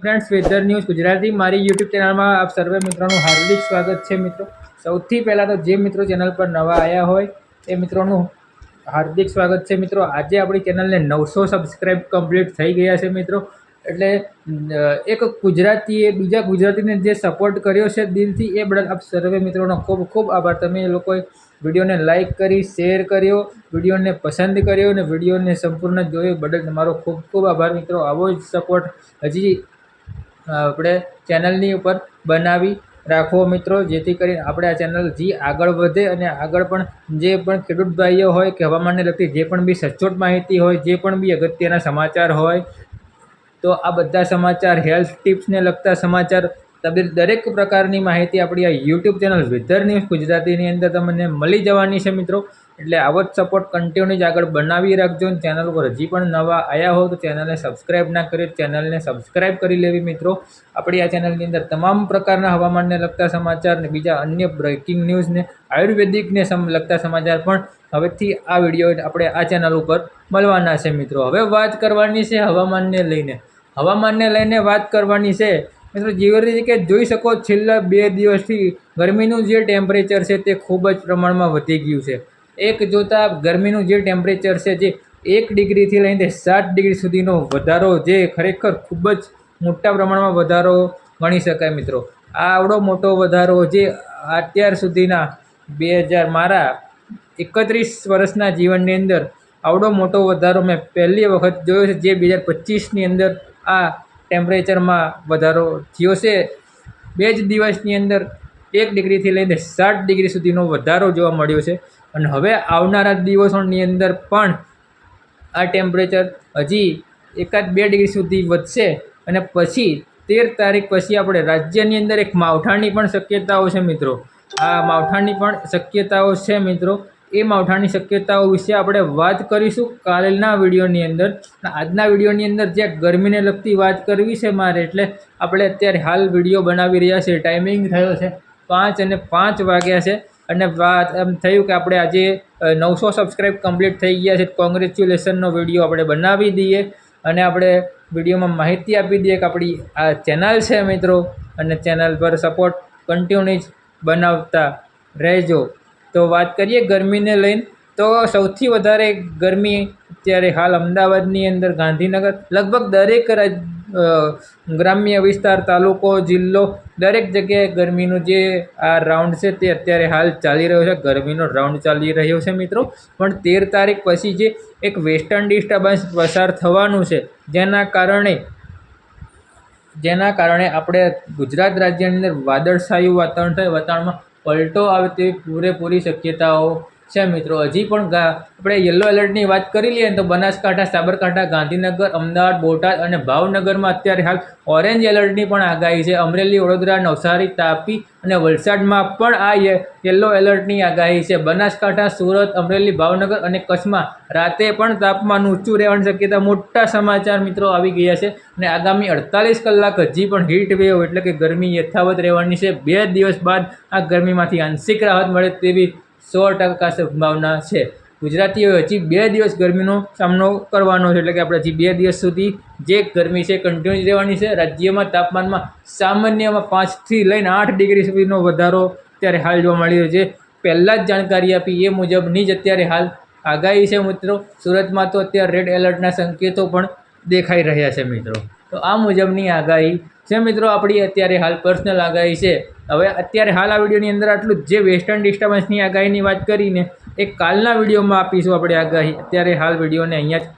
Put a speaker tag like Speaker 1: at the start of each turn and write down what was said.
Speaker 1: Friends weather news Gujarati, મારી YouTube ચેનલમાં આપ સર્વે મિત્રોનું હાર્દિક સ્વાગત છે મિત્રો. સૌથી પહેલાં તો જે મિત્રો ચેનલ પર નવા આવ્યા હોય, એ મિત્રોનું હાર્દિક સ્વાગત છે મિત્રો. આજે આપણી ચેનલને નવસો સબસ્ક્રાઈબ કમ્પ્લીટ થઈ ગયા છે મિત્રો. એટલે એક ગુજરાતીએ બીજા ગુજરાતીને જે સપોર્ટ કર્યો છે દિલથી, એ બદલ આપ સર્વે મિત્રોનો ખૂબ ખૂબ આભાર. તમે લોકોએ વિડીયોને લાઇક કરી શેર કર્યો, વિડીયોને પસંદ કર્યો અને વિડીયોને સંપૂર્ણ જોયો. બદલ તમારો ખૂબ ખૂબ આભાર મિત્રો. આવો જ સપોર્ટ હજી આપણે ચેનલની ઉપર બનાવી રાખવો મિત્રો. જેથી કરીને આપણે આ ચેનલ જી આગળ વધે અને આગળ પણ જે પણ ખેડૂત ભાઈઓ હોય કે હવામાનને લગતી જે પણ બી સચોટ માહિતી હોય, જે પણ બી અગત્યના સમાચાર હોય, તો આ બધા સમાચાર હેલ્થ ટિપ્સને લગતા સમાચાર તબીબ દરેક પ્રકારની માહિતી આપણી આ યુટ્યુબ ચેનલ વેધર ન્યૂઝ ગુજરાતીની અંદર તમને મળી જવાની છે મિત્રો. એટલે આવો જ સપોર્ટ કન્ટિન્યુ જ આગળ બનાવી રાખજો અને ચેનલ ઉપર હજી પણ નવા આવ્યા હો તો ચેનલને સબસ્ક્રાઈબ ના કરી ચેનલને સબસ્ક્રાઈબ કરી લેવી મિત્રો. આપણી આ ચેનલની અંદર તમામ પ્રકારના હવામાનને લગતા સમાચાર ને બીજા અન્ય બ્રેકિંગ ન્યૂઝને આયુર્વેદિકને લગતા સમાચાર પણ હવેથી આ વીડિયો આપણે આ ચેનલ ઉપર મળવાના છે મિત્રો. હવે વાત કરવાની છે હવામાનને લઈને. હવામાનને લઈને વાત કરવાની છે. મિત્રો, જેવી રીતે જોઈ શકો છેલ્લા બે દિવસથી ગરમીનું જે ટેમ્પરેચર છે તે ખૂબ જ પ્રમાણમાં વધી ગયું છે. એક જોતાં ગરમીનું જે ટેમ્પરેચર છે જે એક ડિગ્રીથી લઈને સાત ડિગ્રી સુધીનો વધારો જે ખરેખર ખૂબ જ મોટા પ્રમાણમાં વધારો ગણી શકાય મિત્રો. આ આવડો મોટો વધારો જે અત્યાર સુધીના બે હજાર મારા એકત્રીસ વર્ષના જીવનની અંદર આવડો મોટો વધારો મેં પહેલી વખત જોયો છે જે બે હજાર પચીસની અંદર આ ટેમ્પરેચરમાં વધારો થયો છે. બે જ દિવસની અંદર એક ડિગ્રીથી લઈને સાત ડિગ્રી સુધીનો વધારો જોવા મળ્યો છે. અને હવે આવનારા દિવસોની અંદર પણ આ ટેમ્પરેચર હજી એકાદ બે ડિગ્રી સુધી વધશે અને પછી તેર તારીખ પછી આપણે રાજ્યની અંદર એક માવઠાની પણ શક્યતાઓ છે મિત્રો. આ માવઠાની પણ શક્યતાઓ છે મિત્રો. એ માવઠાની શક્યતાઓ વિશે આપણે વાત કરીશું કાલના વિડીયોની અંદર. આજના વિડીયોની અંદર જે ગરમીને લગતી વાત કરવી છે મારે, એટલે આપણે અત્યારે હાલ વીડિયો બનાવી રહ્યા છે ટાઈમિંગ થયો છે. પાંચ અને પાંચ વાગ્યા છે. અને વાત એમ થયું કે આપણે આજે નવસો સબસ્ક્રાઈબ કમ્પ્લીટ થઈ ગયા છે. કોંગ્રેચ્યુલેશનનો વીડિયો આપણે બનાવી દઈએ. અને આપણે વિડીયોમાં માહિતી આપી દઈએ કે આપણી આ ચેનલ છે મિત્રો. અને ચેનલ પર સપોર્ટ કન્ટિન્યુ બનાવતા રહેજો. તો વાત કરીએ ગરમીને લઈને, તો સૌથી વધારે ગરમી અત્યારે હાલ અમદાવાદની અંદર ગાંધીનગર, લગભગ દરેક ગ્રામ્ય વિસ્તાર, તાલુકો, જિલ્લો, દરેક જગ્યાએ ગરમીનું જે આ રાઉન્ડ છે તે અત્યારે હાલ ચાલી રહ્યો છે. ગરમીનો રાઉન્ડ ચાલી રહ્યો છે મિત્રો. પણ તેર તારીખ પછી જે એક વેસ્ટર્ન ડિસ્ટર્બન્સ પસાર થવાનું છે, જેના કારણે જેના કારણે આપણે ગુજરાત રાજ્યની અંદર વાદળછાયું વાતાવરણ થાય, વાતાવરણમાં પલટો આવે તેવી પૂરેપૂરી શક્યતાઓ છે મિત્રો? હજી પણ આપણે યલો એલર્ટની વાત કરી લઈએ તો બનાસકાંઠા, સાબરકાંઠા, ગાંધીનગર, અમદાવાદ, બોટાદ અને ભાવનગરમાં અત્યારે હાલ ઓરેન્જ એલર્ટની પણ આગાહી છે. અમરેલી, વડોદરા, નવસારી, તાપી અને વલસાડમાં પણ આ યલો એલર્ટની આગાહી છે. બનાસકાંઠા, સુરત, અમરેલી, ભાવનગર અને કચ્છમાં રાતે પણ તાપમાન ઊંચું રહેવાની શક્યતા મોટા સમાચાર મિત્રો આવી ગયા છે અને આગામી અડતાલીસ કલાક હજી પણ હીટ વેવ એટલે કે ગરમી યથાવત રહેવાની છે. બે દિવસ બાદ આ ગરમીમાંથી આંશિક રાહત મળે તેવી સો ટકા સંભાવના છે. ગુજરાતીઓએ હજી બે દિવસ ગરમીનો સામનો કરવાનો છે, એટલે કે આપણે હજી બે દિવસ સુધી જે ગરમી છે કન્ટિન્યુ રહેવાની છે. રાજ્યમાં તાપમાનમાં સામાન્યમાં પાંચથી લઈને આઠ ડિગ્રી સુધીનો વધારો અત્યારે હાલ જોવા મળી રહ્યો છે. પહેલાં જ જાણકારી આપી એ મુજબની જ અત્યારે હાલ આગાહી છે મિત્રો. સુરતમાં તો અત્યારે રેડ એલર્ટના સંકેતો પણ દેખાઈ રહ્યા છે મિત્રો. તો આ મુજબની આગાહી છે મિત્રો આપણી અત્યારે હાલ પર્સનલ આગાહી છે. હવે અત્યારે હાલ આ વિડીયોની અંદર આટલું જે. વેસ્ટર્ન ડિસ્ટર્બન્સની આગાહીની વાત કરીને એ કાલના વિડીયોમાં આપીશું આપણે આગાહી. અત્યારે હાલ વિડીયોને અહીંયા જ